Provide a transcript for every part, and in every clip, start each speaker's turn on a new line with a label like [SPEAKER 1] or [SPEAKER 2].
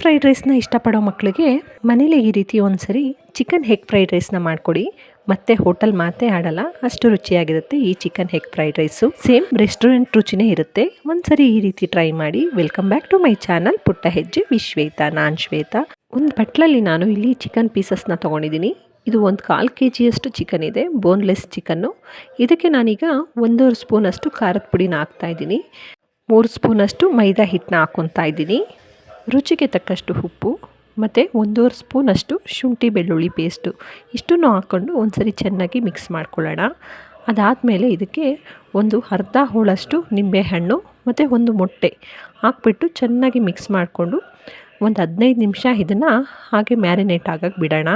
[SPEAKER 1] Fried ರೈಸ್ನ ಇಷ್ಟಪಡೋ ಮಕ್ಕಳಿಗೆ ಮನೇಲಿ ಈ ರೀತಿ ಒಂದ್ಸರಿ ಚಿಕನ್ ಹೆಗ್ ಫ್ರೈಡ್ ರೈಸ್ನ ಮಾಡಿಕೊಡಿ. ಮತ್ತೆ ಹೋಟೆಲ್ ಮಾತೇ ಆಡಲ್ಲ, ಅಷ್ಟು ರುಚಿಯಾಗಿರುತ್ತೆ ಈ chicken egg fried rice same restaurant ರುಚಿನೇ ಇರುತ್ತೆ. ಒಂದ್ಸರಿ ಈ ರೀತಿ ಟ್ರೈ ಮಾಡಿ welcome back to my channel ಪುಟ್ಟ ಹೆಜ್ಜೆ ವಿಶ್ವೇತಾ ನಾನ್ ಶ್ವೇತಾ. ಒಂದು ಬಟ್ಲಲ್ಲಿ ನಾನು ಇಲ್ಲಿ ಚಿಕನ್ ಪೀಸಸ್ನ ತೊಗೊಂಡಿದ್ದೀನಿ. ಇದು ಒಂದು ಕಾಲು ಕೆ ಜಿಯಷ್ಟು ಚಿಕನ್ ಇದೆ ಬೋನ್ಲೆಸ್ ಚಿಕನ್ನು ಇದಕ್ಕೆ ನಾನೀಗ ಒಂದೂವರೆ ಸ್ಪೂನಷ್ಟು ಖಾರದ ಪುಡಿನ ಹಾಕ್ತಾ ಇದ್ದೀನಿ. ಮೂರು ಸ್ಪೂನಷ್ಟು ಮೈದಾ ಹಿಟ್ಟನ್ನ ಹಾಕ್ಕೊತಾ ಇದ್ದೀನಿ. ರುಚಿಗೆ ತಕ್ಕಷ್ಟು ಉಪ್ಪು, ಮತ್ತು ಒಂದೂವರೆ ಸ್ಪೂನಷ್ಟು ಶುಂಠಿ ಬೆಳ್ಳುಳ್ಳಿ ಪೇಸ್ಟು ಇಷ್ಟನ್ನು ಹಾಕ್ಕೊಂಡು ಒಂದ್ಸರಿ ಚೆನ್ನಾಗಿ ಮಿಕ್ಸ್ ಮಾಡ್ಕೊಳ್ಳೋಣ. ಅದಾದಮೇಲೆ ಇದಕ್ಕೆ ಒಂದು ಅರ್ಧ ಹೋಳಷ್ಟು ನಿಂಬೆಹಣ್ಣು, ಮತ್ತು ಒಂದು ಮೊಟ್ಟೆ ಹಾಕ್ಬಿಟ್ಟು ಚೆನ್ನಾಗಿ ಮಿಕ್ಸ್ ಮಾಡಿಕೊಂಡು ಒಂದು ಹದಿನೈದು ನಿಮಿಷ ಇದನ್ನು ಹಾಗೆ ಮ್ಯಾರಿನೇಟ್ ಆಗಕ್ಕೆ ಬಿಡೋಣ.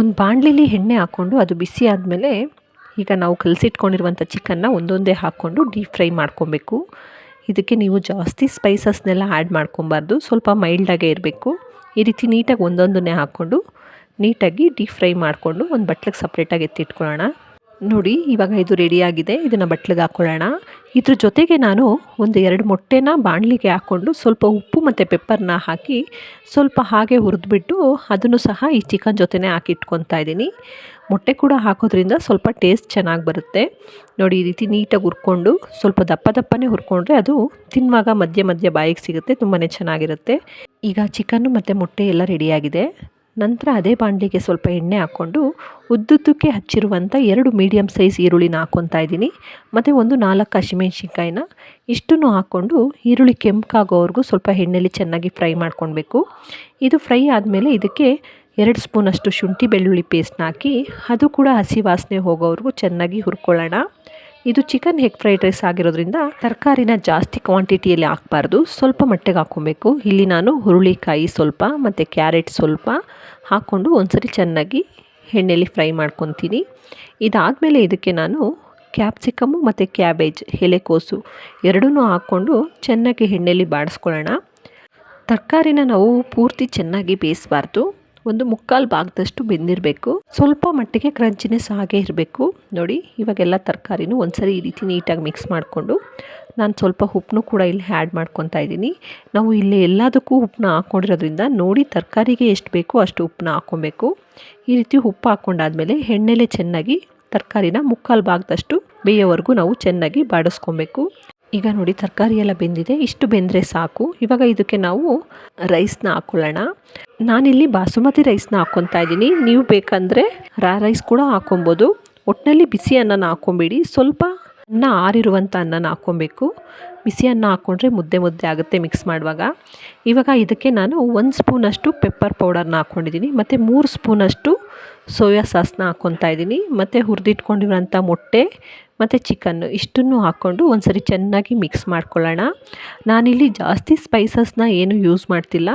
[SPEAKER 1] ಒಂದು ಬಾಣಲಿಲಿ ಎಣ್ಣೆ ಹಾಕ್ಕೊಂಡು ಅದು ಬಿಸಿ ಆದಮೇಲೆ ಈಗ ನಾವು ಕಲಸಿಟ್ಕೊಂಡಿರುವಂಥ ಚಿಕನ್ನ ಒಂದೊಂದೇ ಹಾಕ್ಕೊಂಡು ಡೀಪ್ ಫ್ರೈ ಮಾಡ್ಕೊಬೇಕು. ಇದಕ್ಕೆ ನೀವು ಜಾಸ್ತಿ ಸ್ಪೈಸಸ್ನೆಲ್ಲ ಆ್ಯಡ್ ಮಾಡ್ಕೊಬಾರ್ದು. ಸ್ವಲ್ಪ ಮೈಲ್ಡಾಗೇ ಇರಬೇಕು. ಈ ರೀತಿ ನೀಟಾಗಿ ಒಂದೊಂದನ್ನೇ ಹಾಕ್ಕೊಂಡು ನೀಟಾಗಿ ಡೀಪ್ ಫ್ರೈ ಮಾಡಿಕೊಂಡು ಒಂದು ಬಟ್ಲಿಗೆ ಸಪ್ರೇಟಾಗಿ ಎತ್ತಿಟ್ಕೊಳ್ಳೋಣ ನೋಡಿ, ಇವಾಗ ಇದು ರೆಡಿಯಾಗಿದೆ ಇದನ್ನು ಬಟ್ಲಿಗೆ ಹಾಕ್ಕೊಳ್ಳೋಣ ಇದ್ರ ಜೊತೆಗೆ ನಾನು ಒಂದು ಎರಡು ಮೊಟ್ಟೆನ ಬಾಣಲಿಗೆ ಹಾಕ್ಕೊಂಡು ಸ್ವಲ್ಪ ಉಪ್ಪು ಮತ್ತು ಪೆಪ್ಪರ್ನ ಹಾಕಿ ಸ್ವಲ್ಪ ಹಾಗೆ ಹುರಿದ್ಬಿಟ್ಟು ಅದನ್ನು ಸಹ ಈ ಚಿಕನ್ ಜೊತೆನೇ ಹಾಕಿಟ್ಕೊತಾ ಇದ್ದೀನಿ. ಮೊಟ್ಟೆ ಕೂಡ ಹಾಕೋದ್ರಿಂದ ಸ್ವಲ್ಪ ಟೇಸ್ಟ್ ಚೆನ್ನಾಗಿ ಬರುತ್ತೆ. ನೋಡಿ, ಈ ರೀತಿ ನೀಟಾಗಿ ಹುರ್ಕೊಂಡು ಸ್ವಲ್ಪ ದಪ್ಪ ದಪ್ಪನೇ ಹುರ್ಕೊಂಡ್ರೆ ಅದು ತಿನ್ನುವಾಗ ಮಧ್ಯ ಮಧ್ಯ ಬಾಯಿಗೆ ಸಿಗುತ್ತೆ ತುಂಬಾ ಚೆನ್ನಾಗಿರುತ್ತೆ. ಈಗ ಚಿಕನ್ನು ಮತ್ತು ಮೊಟ್ಟೆ ಎಲ್ಲ ರೆಡಿಯಾಗಿದೆ ನಂತರ ಅದೇ ಬಾಣಲಿಗೆ ಸ್ವಲ್ಪ ಎಣ್ಣೆ ಹಾಕ್ಕೊಂಡು ಉದ್ದುದ್ದಕ್ಕೆ ಹಚ್ಚಿರುವಂಥ ಎರಡು ಮೀಡಿಯಮ್ ಸೈಜ್ ಈರುಳ್ಳಿನ ಹಾಕ್ಕೊತಾ ಇದ್ದೀನಿ. ಮತ್ತು ಒಂದು ನಾಲ್ಕು ಹಸಿಮೆಣ್ಸಿನ್ಕಾಯಿನ ಇಷ್ಟನ್ನು ಹಾಕ್ಕೊಂಡು ಈರುಳ್ಳಿ ಕೆಂಪಾಗೋವರೆಗೂ ಸ್ವಲ್ಪ ಎಣ್ಣೆಲಿ ಚೆನ್ನಾಗಿ ಫ್ರೈ ಮಾಡ್ಕೊಳ್ಬೇಕು. ಇದು ಫ್ರೈ ಆದಮೇಲೆ ಇದಕ್ಕೆ ಎರಡು ಸ್ಪೂನಷ್ಟು ಶುಂಠಿ ಬೆಳ್ಳುಳ್ಳಿ ಪೇಸ್ಟ್ನ ಹಾಕಿ ಅದು ಕೂಡ ಹಸಿ ವಾಸನೆ ಹೋಗೋವರೆಗೂ ಚೆನ್ನಾಗಿ ಹುರ್ಕೊಳ್ಳೋಣ. ಇದು ಚಿಕನ್ ಹೆಗ್ ಫ್ರೈಡ್ ರೈಸ್ ಆಗಿರೋದ್ರಿಂದ ತರಕಾರಿನ ಜಾಸ್ತಿ ಕ್ವಾಂಟಿಟಿಯಲ್ಲಿ ಹಾಕಬಾರ್ದು. ಸ್ವಲ್ಪ ಮಟ್ಟಿಗೆ ಹಾಕ್ಕೊಬೇಕು. ಇಲ್ಲಿ ನಾನು ಹುರುಳಿಕಾಯಿ ಸ್ವಲ್ಪ ಮತ್ತು ಕ್ಯಾರೆಟ್ ಸ್ವಲ್ಪ ಹಾಕ್ಕೊಂಡು ಒಂದ್ಸರಿ ಚೆನ್ನಾಗಿ ಎಣ್ಣೆಯಲ್ಲಿ ಫ್ರೈ ಮಾಡ್ಕೊತೀನಿ. ಇದಾದಮೇಲೆ ಇದಕ್ಕೆ ನಾನು ಕ್ಯಾಪ್ಸಿಕಮ್ಮು ಮತ್ತು ಕ್ಯಾಬೇಜ್ ಎಲೆಕೋಸು ಎರಡೂ ಹಾಕ್ಕೊಂಡು ಚೆನ್ನಾಗಿ ಎಣ್ಣೆಯಲ್ಲಿ ಬಾಡಿಸ್ಕೊಳ್ಳೋಣ. ತರಕಾರಿನ ನಾವು ಪೂರ್ತಿ ಚೆನ್ನಾಗಿ ಬೇಯಿಸಬಾರ್ದು. ಒಂದು ಮುಕ್ಕಾಲು ಭಾಗದಷ್ಟು ಬೆಂದಿರಬೇಕು. ಸ್ವಲ್ಪ ಮಟ್ಟಿಗೆ ಕ್ರಂಚಿನೆಸ್ ಹಾಗೆ ಇರಬೇಕು. ನೋಡಿ, ಇವಾಗೆಲ್ಲ ತರಕಾರಿನೂ ಒಂದ್ಸರಿ ಈ ರೀತಿ ನೀಟಾಗಿ ಮಿಕ್ಸ್ ಮಾಡಿಕೊಂಡು ನಾನು ಸ್ವಲ್ಪ ಉಪ್ಪನ್ನು ಕೂಡ ಇಲ್ಲಿ ಆ್ಯಡ್ ಮಾಡ್ಕೊತಾ ಇದ್ದೀನಿ. ನಾವು ಇಲ್ಲಿ ಎಲ್ಲದಕ್ಕೂ ಉಪ್ಪನ್ನ ಹಾಕ್ಕೊಂಡಿರೋದ್ರಿಂದ ನೋಡಿ ತರಕಾರಿಗೆ ಎಷ್ಟು ಬೇಕೋ ಅಷ್ಟು ಉಪ್ಪನ್ನ ಹಾಕ್ಕೊಬೇಕು ಈ ರೀತಿ ಉಪ್ಪು ಹಾಕ್ಕೊಂಡಾದಮೇಲೆ ಎಣ್ಣೆಲೆ ಚೆನ್ನಾಗಿ ತರಕಾರಿನ ಮುಕ್ಕಾಲು ಭಾಗದಷ್ಟು ಬೇಯೋವರೆಗೂ ನಾವು ಚೆನ್ನಾಗಿ ಬಾಡಿಸ್ಕೊಬೇಕು. ಈಗ ನೋಡಿ, ತರಕಾರಿ ಎಲ್ಲ ಬೆಂದಿದೆ. ಇಷ್ಟು ಬೆಂದರೆ ಸಾಕು. ಇವಾಗ ಇದಕ್ಕೆ ನಾವು ರೈಸ್ನ ಹಾಕ್ಕೊಳ್ಳೋಣ ನಾನಿಲ್ಲಿ ಬಾಸುಮತಿ ರೈಸ್ನ ಹಾಕ್ಕೊತಾ ಇದ್ದೀನಿ. ನೀವು ಬೇಕಂದರೆ ರಾ ರೈಸ್ ಕೂಡ ಹಾಕ್ಕೊಬೋದು. ಒಟ್ಟಿನಲ್ಲಿ ಬಿಸಿ ಅನ್ನನ ಹಾಕ್ಕೊಂಬಿಡಿ. ಸ್ವಲ್ಪ ಅನ್ನ ಆರಿರುವಂಥ ಅನ್ನನ ಹಾಕ್ಕೊಬೇಕು. ಬಿಸಿ ಅನ್ನ ಹಾಕ್ಕೊಂಡ್ರೆ ಮುದ್ದೆ ಮುದ್ದೆ ಆಗುತ್ತೆ ಮಿಕ್ಸ್ ಮಾಡುವಾಗ. ಇವಾಗ ಇದಕ್ಕೆ ನಾನು ಒಂದು ಸ್ಪೂನಷ್ಟು ಪೆಪ್ಪರ್ ಪೌಡರ್ನ ಹಾಕ್ಕೊಂಡಿದ್ದೀನಿ. ಮತ್ತು ಮೂರು ಸ್ಪೂನಷ್ಟು ಸೋಯಾ ಸಾಸ್ನ ಹಾಕ್ಕೊತಾ ಇದ್ದೀನಿ. ಮತ್ತು ಹುರಿದಿಟ್ಕೊಂಡಿರೋಂಥ ಮೊಟ್ಟೆ ಮತ್ತು ಚಿಕನ್ನು ಇಷ್ಟನ್ನು ಹಾಕ್ಕೊಂಡು ಒಂದು ಸರಿ ಚೆನ್ನಾಗಿ ಮಿಕ್ಸ್ ಮಾಡ್ಕೊಳ್ಳೋಣ. ನಾನಿಲ್ಲಿ ಜಾಸ್ತಿ ಸ್ಪೈಸಸ್ನ ಏನು ಯೂಸ್ ಮಾಡ್ತಿಲ್ಲ.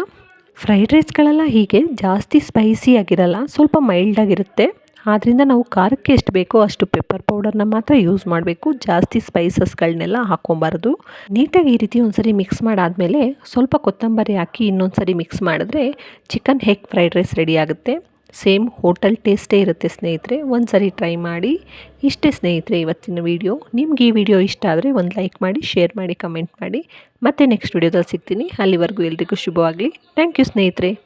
[SPEAKER 1] ಫ್ರೈಡ್ ರೈಸ್ಗಳೆಲ್ಲ ಹೀಗೆ ಜಾಸ್ತಿ ಸ್ಪೈಸಿ ಆಗಿರಲ್ಲ, ಸ್ವಲ್ಪ ಮೈಲ್ಡಾಗಿರುತ್ತೆ ಆದ್ದರಿಂದ ನಾವು ಖಾರಕ್ಕೆ ಎಷ್ಟು ಬೇಕೋ ಅಷ್ಟು ಪೆಪ್ಪರ್ ಪೌಡರ್ನ ಮಾತ್ರ ಯೂಸ್ ಮಾಡಬೇಕು. ಜಾಸ್ತಿ ಸ್ಪೈಸಸ್ಗಳನ್ನೆಲ್ಲ ಹಾಕ್ಕೊಬಾರ್ದು. ನೀಟಾಗಿ ಈ ರೀತಿ ಒಂದ್ಸರಿ ಮಿಕ್ಸ್ ಮಾಡಾದಮೇಲೆ ಸ್ವಲ್ಪ ಕೊತ್ತಂಬರಿ ಹಾಕಿ ಇನ್ನೊಂದು ಸರಿ ಮಿಕ್ಸ್ ಮಾಡಿದ್ರೆ chicken egg fried rice ready ಆಗುತ್ತೆ. ಸೇಮ್ ಹೋಟೆಲ್ ಟೇಸ್ಟೇ ಇರುತ್ತೆ ಸ್ನೇಹಿತರೆ, ಒಂದು ಸರಿ ಟ್ರೈ ಮಾಡಿ. ಇಷ್ಟೇ ಸ್ನೇಹಿತರೆ ಇವತ್ತಿನ ವೀಡಿಯೋ. ನಿಮ್ಗೆ ಈ ವಿಡಿಯೋ ಇಷ್ಟ ಆದರೆ ಒಂದು ಲೈಕ್ ಮಾಡಿ, ಶೇರ್ ಮಾಡಿ, ಕಮೆಂಟ್ ಮಾಡಿ. ಮತ್ತೆ ನೆಕ್ಸ್ಟ್ ವಿಡಿಯೋದಲ್ಲಿ ಸಿಗ್ತೀನಿ. ಅಲ್ಲಿವರೆಗೂ ಎಲ್ರಿಗೂ ಶುಭವಾಗಲಿ. ಥ್ಯಾಂಕ್ ಯು ಸ್ನೇಹಿತರೆ.